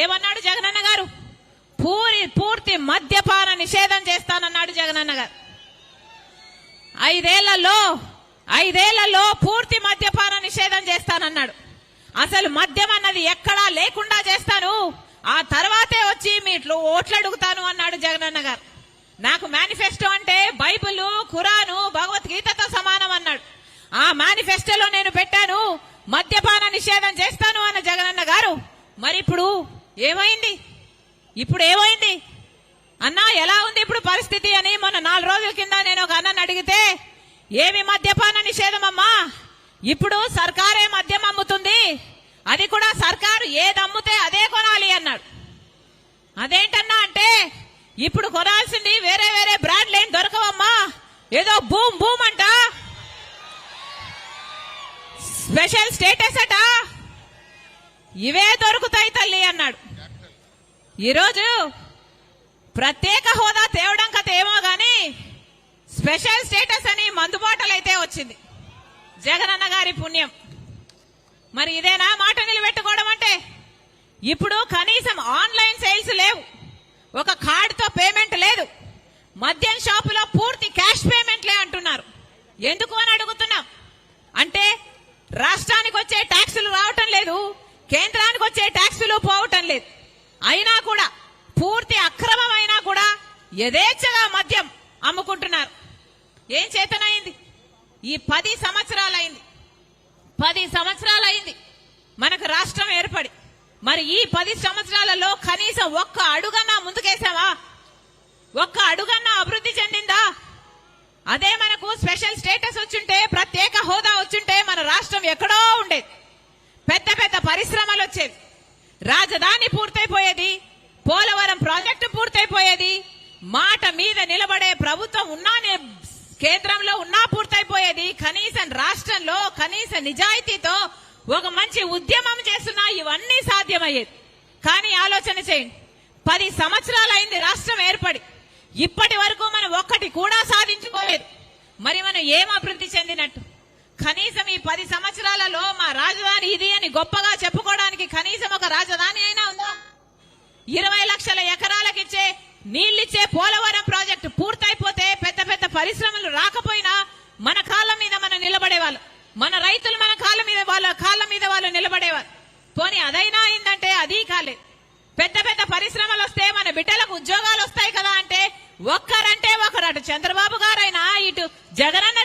ఏమన్నాడు జగనన్న గారు? పూరి పూర్తి మద్యపాన నిషేధం చేస్తానన్నాడు జగనన్న గారు. ఐదేళ్ళలో ఐదేళ్ళలో పూర్తి మద్యపాన నిషేధం చేస్తానన్నాడు. అసలు మద్యం అన్నది ఎక్కడా లేకుండా చేస్తాను. ఆ తర్వాతే వచ్చి మీ ఓట్లు అడుగుతాను అన్నాడు జగనన్న గారు. నాకు మేనిఫెస్టో అంటే బైబిల్ ఖురాను భగవద్గీతతో సమానం అన్నాడు. ఆ మేనిఫెస్టోలో నేను పెట్టాను మద్యపాన నిషేధం చేస్తాను అన్న జగనన్న గారు. మరి ఇప్పుడు ఏమైంది? ఇప్పుడు ఏమైంది? అన్నా ఎలా ఉంది ఇప్పుడు పరిస్థితి అని మొన్న నాలుగు రోజుల కింద నేను ఒక అన్నని అడిగితే ఏమి మద్యపాన నిషేధం అమ్మా? ఇప్పుడు సర్కారే మద్యం అమ్ముతుంది. అది కూడా సర్కారు ఏది అమ్ముతే అదే కొనాలి అన్నాడు. అదేంటన్నా అంటే ఇప్పుడు కొనాల్సింది వేరే వేరే బ్రాండ్లు ఏం దొరకవమ్మా? ఏదో భూమ్ భూమ్ అంట? స్పెషల్ స్టేటస్ అట? ఇవే దొరుకుతాయి తల్లి అన్నాడు. ఈరోజు ప్రత్యేక హోదా తేవడం కథ ఏమో గాని స్పెషల్ స్టేటస్ అని మందుబాటలు అయితే వచ్చింది. జగనన్న గారి పుణ్యం. మరి ఇదేనా మాట నిలబెట్టుకోవడం అంటే? ఇప్పుడు కనీసం ఆన్లైన్ సేల్స్ లేవు. ఒక కార్డుతో పేమెంట్ లేదు. మద్యం షాపులో పూర్తి క్యాష్ పేమెంట్లే అంటున్నారు. ఎందుకు అని అడుగుతున్నాం. అంటే రాష్ట్రానికి వచ్చే ట్యాక్సులు రావటం లేదు. కేంద్రానికి వచ్చే ట్యాక్సులు పోవటం లేదు. అయినా కూడా పూర్తి అక్రమం అయినా కూడా యథేచ్ఛగా మద్యం అమ్ముకుంటున్నారు. ఏం చేతనైంది? ఈ పది సంవత్సరాలైంది. పది సంవత్సరాలైంది. మనకు రాష్ట్రం ఏర్పడి. మరి ఈ పది సంవత్సరాలలో కనీసం ఒక్క అడుగన్నా ముందుకేసావా ఒక్క అడుగన్నా అభివృద్ధి చెందిందా? అదే మనకు స్పెషల్ స్టేటస్ వచ్చుంటే ప్రత్యేక హోదా వచ్చుంటే మన రాష్ట్రం ఎక్కడో ఉండేది. పెద్ద పెద్ద పరిశ్రమలు వచ్చేవి. రాజధాని పూర్తయిపోయేది పోలవరం ప్రాజెక్టు పూర్తయిపోయేది మాట మీద నిలబడే ప్రభుత్వం ఉన్నానే కేంద్రంలో ఉన్నా పూర్తయిపోయేది. కనీసం రాష్ట్రంలో కనీస నిజాయితీతో ఒక మంచి ఉద్యమం చేస్తున్నా ఇవన్నీ సాధ్యమయ్యేది. కానీ ఆలోచన చేయండి పది సంవత్సరాలు అయింది రాష్ట్రం ఏర్పడి ఇప్పటి వరకు మనం ఒక్కటి కూడా సాధించుకోలేదు. మరి మనం ఏం అభివృద్ధి చెందినట్టు? కనీసం ఈ పది సంవత్సరాలలో మా రాజధాని ఇది అని గొప్పగా చెప్పుకోవడానికి కనీసం ఒక రాజధాని అయినా ఉందా? ఇరవై లక్షల ఎకరాలకిచ్చే నీళ్ళిచ్చే పోలవరం ప్రాజెక్టు పూర్తయిపోతే పెద్ద పెద్ద పరిశ్రమలు రాకపోయినా మన కాళ్ళ మీద మనం నిలబడేవాళ్ళు. మన రైతులు మన కాళ్ళ మీద వాళ్ళ కాళ్ళ మీద వాళ్ళు నిలబడేవారు. పోనీ అదైనా అయిందంటే అది కాలేదు పెద్ద పెద్ద పరిశ్రమలు వస్తే మన బిడ్డలకు ఉద్యోగాలు వస్తాయి కదా అంటే ఒక్కరంటే ఒకరు అటు చంద్రబాబు గారైనా ఇటు జగనన్న